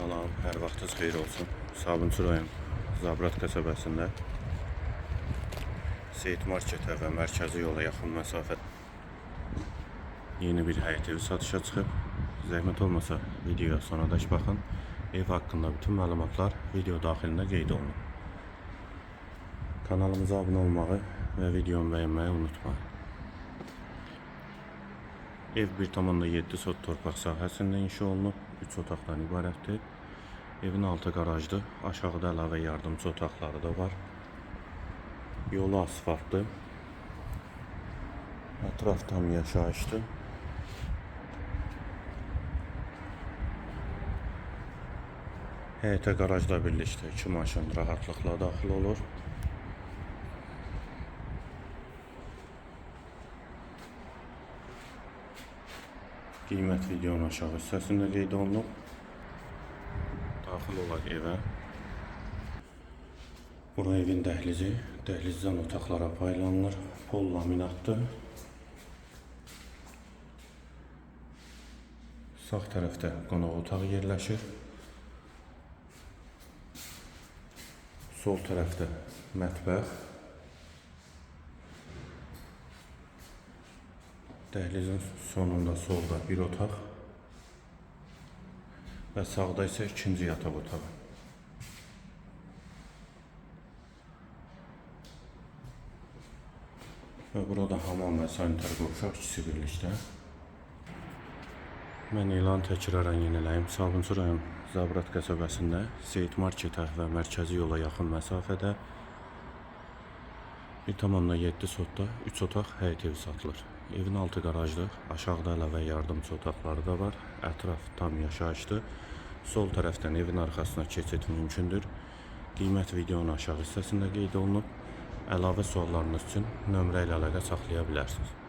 Salam, hər vaxtınız xeyir olsun. Sabunçu rayon Zabrat qəsəbəsində Seyid Marketə və mərkəzi yola yaxın məsafə yeni bir həyət evi satışa çıxıb. Zəhmət olmasa videoya sonradək baxın. Ev haqqında bütün məlumatlar video daxilində qeyd olunub. Kanalımıza abunə olmağı və videomu bəyənməyi unutmayın. Ev 1,7 sot torpaq sahəsində inşa olunub, 3 otaqdan ibarətdir. Evin altı qarajdır, aşağıda əlavə yardımçı otaqları da var. Yolu asfaltdır. Ətraf tam yaşayışdır. Həyətə qarajla birlikdə iki maşın rahatlıqla daxil olur. Qiymət videonun aşağı hissəsində qeyd olunub. Daxil olaq evə. Bura evin dəhlizi. Dəhlizdən otaqlara paylanılır. Pol laminatdır. Sağ tərəfdə qonaq otağı yerləşir. Sol tərəfdə mətbəx. Dəhlizin sonunda solda bir otaq və sağda isə ikinci yataq otağı. Və burada hamam və sanitar qovşaq ikisi birlikdə. Mən elan təkrarən yeniləyim. Sabunçu rayon Zabrat qəsəbəsində Seyid Marketə və mərkəzi yola yaxın məsafədə 1,7 sotda 3 otaq həyət evi satılır. Evin altı qarajdır. Aşağıda əlavə yardımçı otaqları da var. Ətraf tam yaşayışdır. Sol tərəfdən evin arxasına keçid mümkündür. Qiymət videonun aşağı hissəsində qeyd olunub. Əlavə suallarınız üçün nömrə ilə əlaqə saxlaya bilərsiniz.